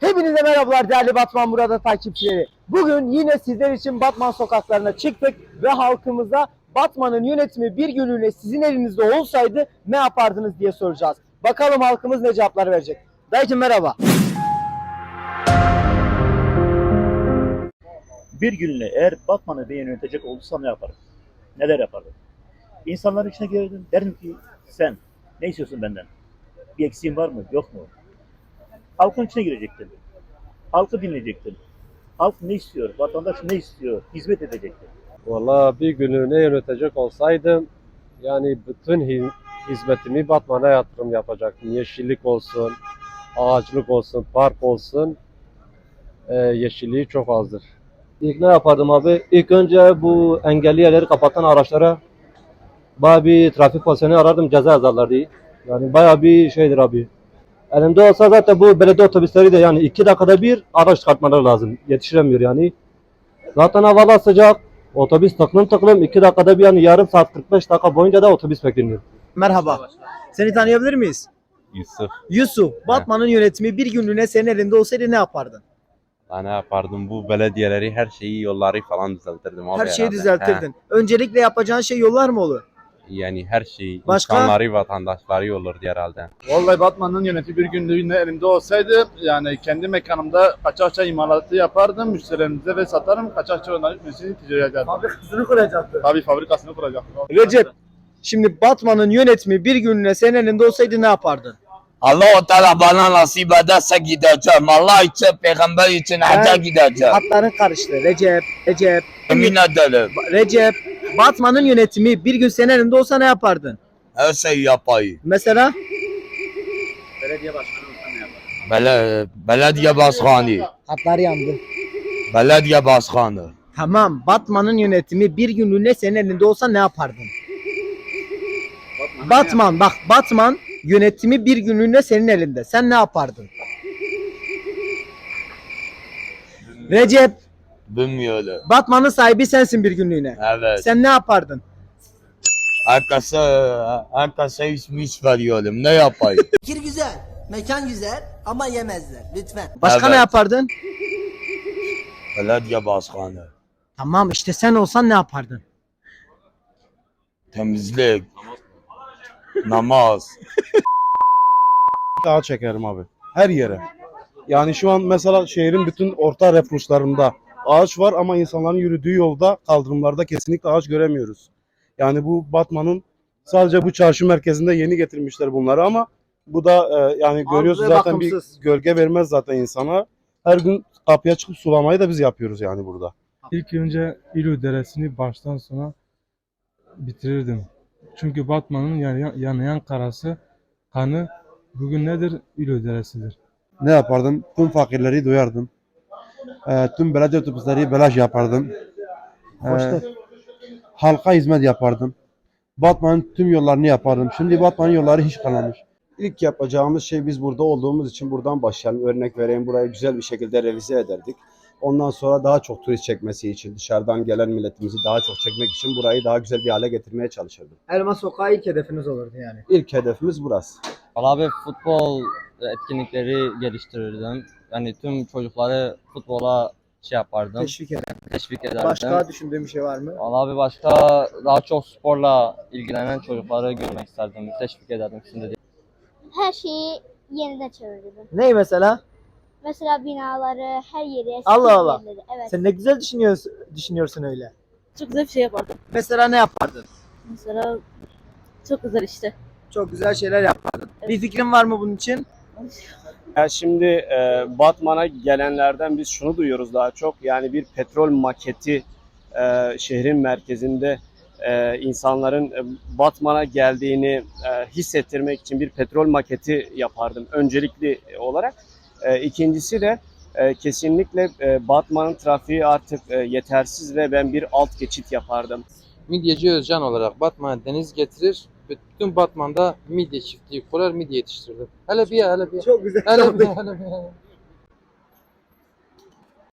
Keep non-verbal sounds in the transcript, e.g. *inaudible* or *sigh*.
Hepinize merhabalar değerli Batman burada takipçileri. Bugün yine sizler için Batman sokaklarına çıktık ve halkımıza Batman'ın yönetimi bir günlüğüne sizin elinizde olsaydı ne yapardınız diye soracağız. Bakalım halkımız ne cevaplar verecek. Dayıcım merhaba. Bir günle eğer Batman'ı ben yönetecek olursam ne yaparım? Neler yapardım? İnsanların içine girerdim. Derdim ki sen ne istiyorsun benden? Bir eksiğin var mı? Yok mu? Halkın içine girecektin. Halkı dinleyecektin. Halk ne istiyor? Vatandaş ne istiyor? Hizmet edecektin. Valla bir günlüğüne yönetecek olsaydım yani bütün hi- hizmetimi Batman'a yatırım yapacaktım. Yeşillik olsun, ağaçlık olsun, park olsun. Ee, yeşilliği çok azdır. İlk ne yapardım abi? İlk önce bu engelli yerleri kapatan araçlara bayağı bir trafik pozisyonu arardım ceza yazarlardı. Yani bayağı bir şeydir abi. Elimde olsa zaten bu belediye otobüsleri de yani iki dakikada bir araç çıkartmaları lazım. Yetiştiremiyor yani. Zaten havalar sıcak. Otobüs tıklım tıklım iki dakikada bir yani yarım saat 45 dakika boyunca da otobüs bekleniyor. Merhaba. Seni tanıyabilir miyiz? Yusuf. Yusuf, Batman'ın yönetimi bir günlüğüne senin elinde olsaydı ne yapardın? Ben ne yapardım? Bu belediyeleri, her şeyi, yolları falan düzeltirdim abi Her şeyi herhalde. düzeltirdin. Öncelikle yapacağın şey yollar mı olur? Yani her şeyi, Başka? insanları, vatandaşları olurdu herhalde. Vallahi Batman'ın yönetimi bir günlüğüne elimde olsaydı yani kendi mekanımda kaçakça imalatı yapardım. Müşterilerimize ve satarım. Kaçakça onların hükmesini ticari ederdim. Fabrikasını kuracaktın. Tabii fabrikasını kuracaktım. Recep, şimdi Batman'ın yönetimi bir günlüğüne senin elinde olsaydı ne yapardın? Allah-u Teala bana nasip ederse gideceğim. Allah için, peygamber için hacca gideceğim. Hatların karıştı. Recep, Recep, Emin ederim. Recep. Batman'ın yönetimi bir gün senin elinde olsa ne yapardın? Her şeyi yapayım. Mesela? Bele, belediye başkanı. Hatlar yandı. Belediye başkanı. Tamam, Batman'ın yönetimi bir günlüğüne senin elinde olsa ne yapardın? Batman, bak Batman yönetimi bir günlüğüne senin elinde. Sen ne yapardın? Recep, Bilmiyorum. Batman'ın sahibi sensin bir günlüğüne. Evet. Sen ne yapardın? Herkese, herkese ismiş veriyorum. Ne yapayım? *laughs* Fikir güzel, mekan güzel ama yemezler lütfen. Başka Evet. ne yapardın? belediye başkanı. Tamam işte sen olsan ne yapardın? Temizlik. Namaz. *laughs* Dağa çekerim abi. Her yere. Yani şu an mesela şehrin bütün orta refuslarında ağaç var ama insanların yürüdüğü yolda kaldırımlarda kesinlikle ağaç göremiyoruz. Yani bu Batman'ın sadece bu çarşı merkezinde yeni getirmişler bunları ama bu da e, yani görüyorsun ve zaten bir gölge vermez zaten insana. Her gün kapıya çıkıp sulamayı da biz yapıyoruz yani burada. İlk önce İlu Deresi'ni baştan sona bitirirdim. Çünkü Batman'ın yan- yanayan karası, kanı bugün nedir? İlu Deresi'dir. Ne yapardım? Tüm fakirleri duyardım. Ee, tüm belediye otobüsleri belaş yapardım. Ee, halka hizmet yapardım. Batman'ın tüm yollarını yapardım. Şimdi Batman'ın yolları hiç kalmamış. İlk yapacağımız şey biz burada olduğumuz için buradan başlayalım. Örnek vereyim burayı güzel bir şekilde revize ederdik. Ondan sonra daha çok turist çekmesi için, dışarıdan gelen milletimizi daha çok çekmek için burayı daha güzel bir hale getirmeye çalışırdım. Elma Sokağı ilk hedefiniz olurdu yani. İlk hedefimiz burası. Valla abi futbol etkinlikleri geliştirirdim. Yani tüm çocukları futbola şey yapardım, Teşvik ederim. teşvik ederdim. Başka düşündüğüm bir şey var mı? Valla abi başka daha çok sporla ilgilenen çocukları görmek isterdim. Teşvik ederdim şimdi de. her şeyi yeniden çevirdim. Ney mesela? Mesela binaları, her yeri, eski Allah Allah. yerleri. Evet. Sen ne güzel düşünüyorsun, düşünüyorsun öyle. Çok güzel bir şey yapardım. Mesela ne yapardın? Mesela çok güzel işte. Çok güzel şeyler yapardın. Bir fikrin var mı bunun için? *laughs* Ya şimdi e, Batman'a gelenlerden biz şunu duyuyoruz daha çok. Yani bir petrol maketi e, şehrin merkezinde e, insanların e, Batman'a geldiğini e, hissettirmek için bir petrol maketi yapardım öncelikli olarak. E, ikincisi de e, kesinlikle e, Batman'ın trafiği artık e, yetersiz ve ben bir alt geçit yapardım. Midyeci Özcan olarak Batman'a deniz getirir. Bütün Batman'da midye çiftliği kurar, midye yetiştirirdim. Hele bir ya, hele bir ya. Çok güzel. Hele bir ya, hele bir ya.